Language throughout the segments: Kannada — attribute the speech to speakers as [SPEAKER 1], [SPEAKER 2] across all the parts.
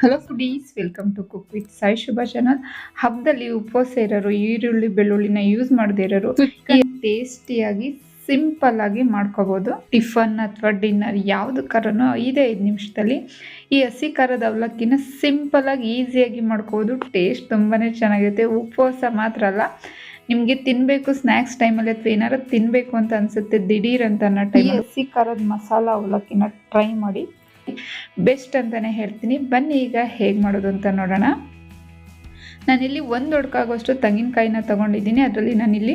[SPEAKER 1] Hello foodies welcome to cook with Sai Shubha channel ಹಬ್ಬದಲ್ಲಿ ಉಪವಾಸ ಇರೋರು ಈರುಳ್ಳಿ ಬೆಳ್ಳುಳ್ಳಿನ ಯೂಸ್ ಮಾಡದೇ ಇರೋರು ಟೇಸ್ಟಿಯಾಗಿ ಸಿಂಪಲ್ ಆಗಿ ಮಾಡ್ಕೋಬೋದು. ಟಿಫನ್ ಅಥವಾ ಡಿನ್ನರ್ ಯಾವುದು ಕರನು ಐದೇ ಐದು ನಿಮಿಷದಲ್ಲಿ ಈ ಹಸಿ ಖಾರದ ಅವಲಕ್ಕಿನ ಸಿಂಪಲ್ ಆಗಿ ಈಸಿಯಾಗಿ ಮಾಡ್ಕೋಬೋದು. ಟೇಸ್ಟ್ ತುಂಬಾ ಚೆನ್ನಾಗಿರುತ್ತೆ. ಉಪವಾಸ ಮಾತ್ರ ಅಲ್ಲ ನಿಮಗೆ ತಿನ್ನಬೇಕು ಸ್ನ್ಯಾಕ್ಸ್ ಟೈಮಲ್ಲಿ ಅಥವಾ ಏನಾರು ತಿನ್ನಬೇಕು ಅಂತ ಅನ್ಸುತ್ತೆ ದಿಢೀರ್ ಅಂತ ಅನ್ನೋ ಟೈಮ್ ಹಸಿ ಖಾರದ ಮಸಾಲ ಅವಲಕ್ಕಿನ ಟ್ರೈ ಮಾಡಿ. ಬೆಸ್ಟ್ ಅಂತಲೇ ಹೇಳ್ತೀನಿ. ಬನ್ನಿ ಈಗ ಹೇಗೆ ಮಾಡೋದು ಅಂತ ನೋಡೋಣ. ನಾನಿಲ್ಲಿ ಒಂದು ಒಡ್ಕಾಗೋಷ್ಟು ತೆಂಗಿನಕಾಯಿನ ತೊಗೊಂಡಿದ್ದೀನಿ. ಅದರಲ್ಲಿ ನಾನಿಲ್ಲಿ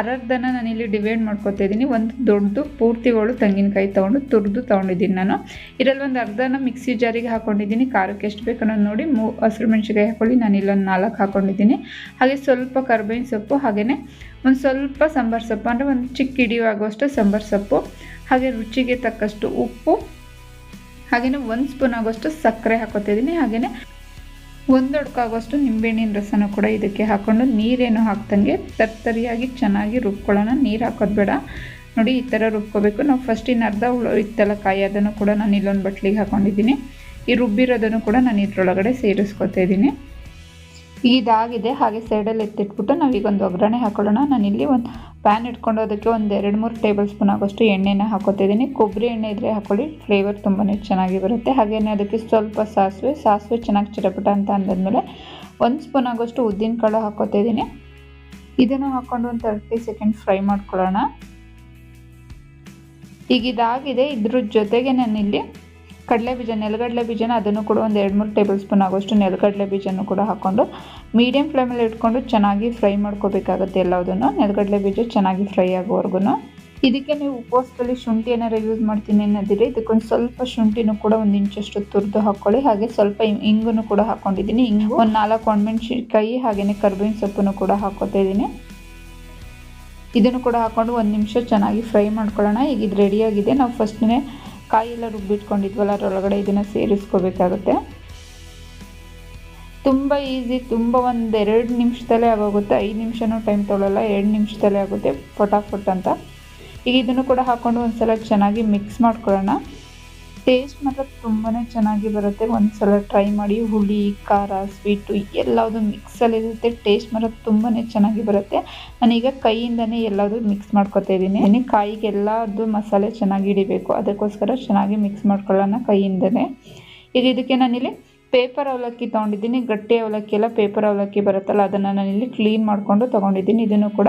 [SPEAKER 1] ಅರ್ಧನ ನಾನಿಲ್ಲಿ ಡಿವೈಡ್ ಮಾಡ್ಕೊತಾ ಇದ್ದೀನಿ. ಒಂದು ದೊಡ್ಡದು ಪೂರ್ತಿಗಳು ತೆಂಗಿನಕಾಯಿ ತೊಗೊಂಡು ತುರಿದು ತೊಗೊಂಡಿದ್ದೀನಿ ನಾನು. ಇದರಲ್ಲಿ ಒಂದು ಅರ್ಧನ ಮಿಕ್ಸಿ ಜಾರಿಗೆ ಹಾಕೊಂಡಿದ್ದೀನಿ. ಖಾರಕ್ಕೆ ಎಷ್ಟು ಬೇಕು ಅನ್ನೋದು ನೋಡಿ ಮೂ ಹಸಿರು ಮೆಣಸಿಕಾಯಿ ಹಾಕೊಳ್ಳಿ. ನಾನು ಇಲ್ಲೊಂದು ನಾಲ್ಕು ಹಾಕೊಂಡಿದ್ದೀನಿ. ಹಾಗೆ ಸ್ವಲ್ಪ ಕರ್ಬೇವಿನ ಸೊಪ್ಪು ಹಾಗೆಯೇ ಒಂದು ಸ್ವಲ್ಪ ಸಾಂಬಾರು ಸೊಪ್ಪು. ಅಂದರೆ ಒಂದು ಚಿಕ್ಕ ಹಿಡಿಯುವಾಗುವಷ್ಟು ಸಾಂಬಾರು ಸೊಪ್ಪು. ಹಾಗೆ ರುಚಿಗೆ ತಕ್ಕಷ್ಟು ಉಪ್ಪು. ಹಾಗೆಯೇ ಒಂದು ಸ್ಪೂನ್ ಆಗೋಷ್ಟು ಸಕ್ಕರೆ ಹಾಕೋತಿದ್ದೀನಿ. ಹಾಗೆಯೇ ಒಂದು ಅಡ್ಕಾಗೋಷ್ಟು ನಿಂಬೆಹಣ್ಣಿನ ರಸನ ಕೂಡ ಇದಕ್ಕೆ ಹಾಕ್ಕೊಂಡು ನೀರೇನು ಹಾಕ್ದಂಗೆ ತರ್ತರಿಯಾಗಿ ಚೆನ್ನಾಗಿ ರುಬ್ಕೊಳ್ಳೋಣ. ನೀರು ಹಾಕೋದು ಬೇಡ. ನೋಡಿ, ಈ ಥರ ರುಬ್ಕೋಬೇಕು. ನಾವು ಫಸ್ಟ್ ಇನ್ನು ಅರ್ಧ ಉಳು ಇತ್ತಲ್ಲ ಕಾಯಿ ಅದನ್ನು ಕೂಡ ನಾನು ಇಲ್ಲೊಂದು ಬಟ್ಲಿಗೆ ಹಾಕೊಂಡಿದ್ದೀನಿ. ಈ ರುಬ್ಬಿರೋದನ್ನು ಕೂಡ ನಾನು ಇದ್ರೊಳಗಡೆ ಸೇರಿಸ್ಕೊತಾ ಇದ್ದೀನಿ. ಇದಾಗಿದೆ. ಹಾಗೆ ಸೈಡಲ್ಲಿ ಎತ್ತಿಟ್ಬಿಟ್ಟು ನಾವೀಗ ಒಂದು ಒಗ್ಗರಣೆ ಹಾಕೊಳ್ಳೋಣ. ನಾನಿಲ್ಲಿ ಒಂದು ಪ್ಯಾನ್ ಇಟ್ಕೊಂಡು ಅದಕ್ಕೆ ಒಂದು ಎರಡು ಮೂರು ಟೇಬಲ್ ಸ್ಪೂನ್ ಆಗೋಷ್ಟು ಎಣ್ಣೆನ ಹಾಕೋತಿದ್ದೀನಿ. ಕೊಬ್ಬರಿ ಎಣ್ಣೆ ಇದ್ದರೆ ಹಾಕೊಳ್ಳಿ ಫ್ಲೇವರ್ ತುಂಬಾ ಚೆನ್ನಾಗಿ ಬರುತ್ತೆ. ಹಾಗೆಯೇ ಅದಕ್ಕೆ ಸ್ವಲ್ಪ ಸಾಸಿವೆ ಸಾಸಿವೆ ಚೆನ್ನಾಗಿ ಚಿರಪಟ ಅಂತ ಅಂದಾದ್ಮೇಲೆ ಒಂದು ಸ್ಪೂನ್ ಆಗೋಷ್ಟು ಉದ್ದಿನ ಕಾಳು ಹಾಕೋತಿದ್ದೀನಿ. ಇದನ್ನು ಹಾಕ್ಕೊಂಡು ಒಂದು ತರ್ಟಿ ಸೆಕೆಂಡ್ ಫ್ರೈ ಮಾಡ್ಕೊಳ್ಳೋಣ. ಈಗ ಇದಾಗಿದೆ. ಇದ್ರ ಜೊತೆಗೆ ನಾನಿಲ್ಲಿ ಕಡಲೆ ಬೀಜ, ನೆಲಗಡಲೆ ಬೀಜನ ಅದನ್ನು ಕೂಡ ಒಂದು ಎರಡು ಮೂರು ಟೇಬಲ್ ಸ್ಪೂನ್ ಆಗೋಷ್ಟು ನೆಲಗಡಲೆ ಬೀಜನೂ ಕೂಡ ಹಾಕ್ಕೊಂಡು ಮೀಡಿಯಮ್ ಫ್ಲೇಮಲ್ಲಿ ಇಟ್ಕೊಂಡು ಚೆನ್ನಾಗಿ ಫ್ರೈ ಮಾಡ್ಕೋಬೇಕಾಗುತ್ತೆ ಎಲ್ಲದನ್ನು ನೆಲಗಡಲೆ ಬೀಜ ಚೆನ್ನಾಗಿ ಫ್ರೈ ಆಗೋವರೆಗೂ ಇದಕ್ಕೆ ನೀವು ಉಪವಾಸದಲ್ಲಿ ಶುಂಠಿ ಏನಾರು ಯೂಸ್ ಮಾಡ್ತೀನಿ ಅನ್ನೋದಿರಿ ಇದಕ್ಕೊಂದು ಸ್ವಲ್ಪ ಶುಂಠಿನೂ ಕೂಡ ಒಂದು ಇಂಚಷ್ಟು ತುರಿದು ಹಾಕ್ಕೊಳ್ಳಿ ಹಾಗೆ ಸ್ವಲ್ಪ ಇಂಗನ್ನು ಕೂಡ ಹಾಕ್ಕೊಂಡಿದ್ದೀನಿ ಇಂಗು ಒಂದು ನಾಲ್ಕು ಒಣಮೆಣ್ಸಿನ್ಕಾಯಿ ಹಾಗೆಯೇ ಕರ್ಬೇವಿನ ಸೊಪ್ಪನ್ನು ಕೂಡ ಹಾಕೋತಾ ಇದ್ದೀನಿ. ಇದನ್ನು ಕೂಡ ಹಾಕ್ಕೊಂಡು ಒಂದು ನಿಮಿಷ ಚೆನ್ನಾಗಿ ಫ್ರೈ ಮಾಡ್ಕೊಳ್ಳೋಣ. ಈಗ ಇದು ರೆಡಿಯಾಗಿದೆ ನಾವು ಫಸ್ಟ್ನೇ ಕಾಯಿ ಎಲ್ಲ ರುಬ್ಬಿಟ್ಕೊಂಡಿದ್ವಲ್ಲ, ಅದರೊಳಗಡೆ ಇದನ್ನು ಸೇರಿಸ್ಕೋಬೇಕಾಗುತ್ತೆ. ತುಂಬ ಈಸಿ, ತುಂಬ ಒಂದು ಎರಡು ನಿಮಿಷದಲ್ಲೇ ಆಗೋಗುತ್ತೆ. ಐದು ನಿಮಿಷನೂ ಟೈಮ್ ತೊಗೊಳ್ಳಲ್ಲ ಎರಡು ನಿಮಿಷದಲ್ಲೇ ಆಗುತ್ತೆ, ಫಟಾಫಟ್ ಅಂತ. ಈಗ ಇದನ್ನು ಕೂಡ ಹಾಕ್ಕೊಂಡು ಒಂದು ಸಲ ಚೆನ್ನಾಗಿ ಮಿಕ್ಸ್ ಮಾಡ್ಕೊಳ್ಳೋಣ. ಟೇಸ್ಟ್ ಮಾತ್ರ ತುಂಬಾ ಚೆನ್ನಾಗಿ ಬರುತ್ತೆ. ಒಂದು ಸಲ ಟ್ರೈ ಮಾಡಿ ಹುಳಿ, ಖಾರ ಸ್ವೀಟು ಎಲ್ಲವುದು ಮಿಕ್ಸಲ್ಲಿರುತ್ತೆ ಟೇಸ್ಟ್ ಮಾತ್ರ ತುಂಬಾ ಚೆನ್ನಾಗಿ ಬರುತ್ತೆ. ನಾನೀಗ ಕೈಯಿಂದನೇ ಎಲ್ಲದು ಮಿಕ್ಸ್ ಮಾಡ್ಕೊತಾ ಇದ್ದೀನಿ. ಕಾಯಿಗೆ ಎಲ್ಲದು ಮಸಾಲೆ ಚೆನ್ನಾಗಿ ಹಿಡಿಬೇಕು. ಅದಕ್ಕೋಸ್ಕರ ಚೆನ್ನಾಗಿ ಮಿಕ್ಸ್ ಮಾಡ್ಕೊಳ್ಳೋಣ ಕೈಯಿಂದನೇ. ಈಗ ಇದಕ್ಕೆ ನಾನಿಲ್ಲಿ ಪೇಪರ್ ಅವಲಕ್ಕಿ ತೊಗೊಂಡಿದ್ದೀನಿ. ಗಟ್ಟಿ ಅವಲಕ್ಕಿ ಎಲ್ಲ ಪೇಪರ್ ಅವಲಕ್ಕಿ ಬರುತ್ತಲ್ಲ, ಅದನ್ನು ನಾನಿಲ್ಲಿ ಕ್ಲೀನ್ ಮಾಡಿಕೊಂಡು ತೊಗೊಂಡಿದ್ದೀನಿ. ಇದನ್ನು ಕೂಡ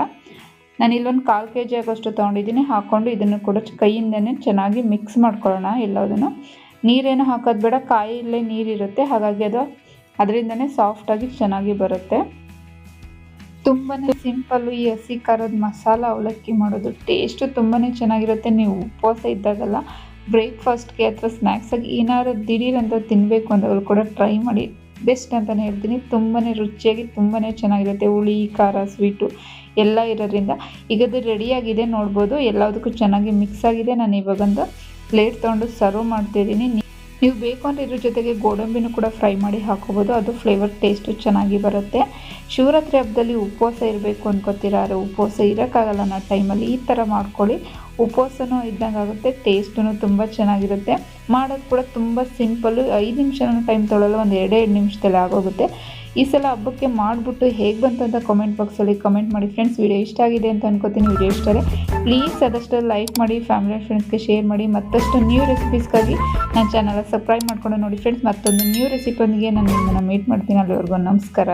[SPEAKER 1] ನಾನು ಇಲ್ಲೊಂದು ಕಾಲು ಕೆ ಜಿ ಆಗೋಷ್ಟು ತೊಗೊಂಡಿದ್ದೀನಿ, ಹಾಕ್ಕೊಂಡು ಇದನ್ನು ಕೂಡ ಕೈಯಿಂದನೇ ಚೆನ್ನಾಗಿ ಮಿಕ್ಸ್ ಮಾಡ್ಕೊಳ್ಳೋಣ ಎಲ್ಲದನ್ನು. ನೀರೇನು ಹಾಕೋದು ಬೇಡ ಕಾಯಿಲ್ಲೇ ನೀರಿರುತ್ತೆ, ಹಾಗಾಗಿ ಅದು ಅದರಿಂದನೇ ಸಾಫ್ಟಾಗಿ ಚೆನ್ನಾಗಿ ಬರುತ್ತೆ. ತುಂಬಾ ಸಿಂಪಲ್ಲು ಈ ಹಸಿ ಖಾರದ ಮಸಾಲ ಅವಲಕ್ಕಿ ಮಾಡೋದು ಟೇಸ್ಟು ತುಂಬಾ ಚೆನ್ನಾಗಿರುತ್ತೆ. ನೀವು ಉಪವಾಸ ಇದ್ದಾಗಲ್ಲ ಬ್ರೇಕ್ಫಾಸ್ಟ್ಗೆ ಅಥವಾ ಸ್ನ್ಯಾಕ್ಸಾಗಿ ಏನಾದ್ರು ದಿಢೀರಂತ ತಿನ್ನಬೇಕು ಅಂದಾಗಲೂ ಕೂಡ ಟ್ರೈ ಮಾಡಿ. ಬೆಸ್ಟ್ ಅಂತಲೇ ಹೇಳ್ತೀನಿ. ತುಂಬಾ ರುಚಿಯಾಗಿ ತುಂಬಾ ಚೆನ್ನಾಗಿರುತ್ತೆ. ಹುಳಿ, ಖಾರ ಸ್ವೀಟು ಎಲ್ಲ ಇರೋದ್ರಿಂದ. ಈಗ ಅದು ರೆಡಿಯಾಗಿದೆ ನೋಡ್ಬೋದು. ಎಲ್ಲದಕ್ಕೂ ಚೆನ್ನಾಗಿ ಮಿಕ್ಸ್ ಆಗಿದೆ. ನಾನು ಇವಾಗೊಂದು ಪ್ಲೇಟ್ ತೊಗೊಂಡು ಸರ್ವ್ ಮಾಡ್ತಿದ್ದೀನಿ ನೀವು ಬೇಕು ಅಂದರೆ ಇದ್ರ ಜೊತೆಗೆ ಗೋಡಂಬಿನೂ ಕೂಡ ಫ್ರೈ ಮಾಡಿ ಹಾಕೋಬೋದು ಅದು ಫ್ಲೇವರ್ ಟೇಸ್ಟು ಚೆನ್ನಾಗಿ ಬರುತ್ತೆ. ಶಿವರಾತ್ರಿ ಹಬ್ಬದಲ್ಲಿ ಉಪವಾಸ ಇರಬೇಕು ಅನ್ಕೋತೀರಾ? ಉಪವಾಸ ಇರೋಕ್ಕಾಗಲ್ಲ. ಅನ್ನೋ ಟೈಮಲ್ಲಿ ಈ ಥರ ಮಾಡ್ಕೊಳ್ಳಿ. ಉಪವಾಸನೂ ಇದ್ದಂಗೆ ಆಗುತ್ತೆ ಟೇಸ್ಟೂ ತುಂಬ ಚೆನ್ನಾಗಿರುತ್ತೆ. ಮಾಡೋದು ಕೂಡ ತುಂಬ ಸಿಂಪಲ್ಲು ಐದು ನಿಮಿಷನೂ ಟೈಮ್ ತೊಗೊಳ್ಳಲ್ಲ ಒಂದು ಎರಡೇ ನಿಮಿಷದಲ್ಲಿ ಆಗೋಗುತ್ತೆ. ಈ ಸಲ ಹಬ್ಬಕ್ಕೆ ಮಾಡಿಬಿಟ್ಟು ಹೇಗೆ ಬಂತು ಅಂತ ಕಮೆಂಟ್ ಬಾಕ್ಸಲ್ಲಿ ಕಮೆಂಟ್ ಮಾಡಿ ಫ್ರೆಂಡ್ಸ್ ವಿಡಿಯೋ ಇಷ್ಟ ಆಗಿದೆ ಅಂತ ಅನ್ಕೋತೀನಿ ವಿಡಿಯೋ ಇಷ್ಟ ಪ್ಲೀಸ್ ಅದಷ್ಟು ಲೈಕ್ ಮಾಡಿ ಫ್ಯಾಮಿಲಿ ಫ್ರೆಂಡ್ಸ್ಗೆ ಶೇರ್ ಮಾಡಿ, ಮತ್ತಷ್ಟು ನ್ಯೂ ರೆಸಿಪೀಸ್ಗಾಗಿ ನನ್ನ ಚಾನಲ್ ಸಬ್ಸ್ಕ್ರೈಬ್ ಮಾಡ್ಕೊಂಡು ನೋಡಿ ಫ್ರೆಂಡ್ಸ್ ಮತ್ತೊಂದು ನ್ಯೂ ರೆಸಿಪಿಯೊಂದಿಗೆ ನಾನು ನಿಮ್ಮನ್ನು ಮೀಟ್ ಮಾಡ್ತೀನಿ ಅಲ್ಲಿವರೆಗೂ. ನಮಸ್ಕಾರ.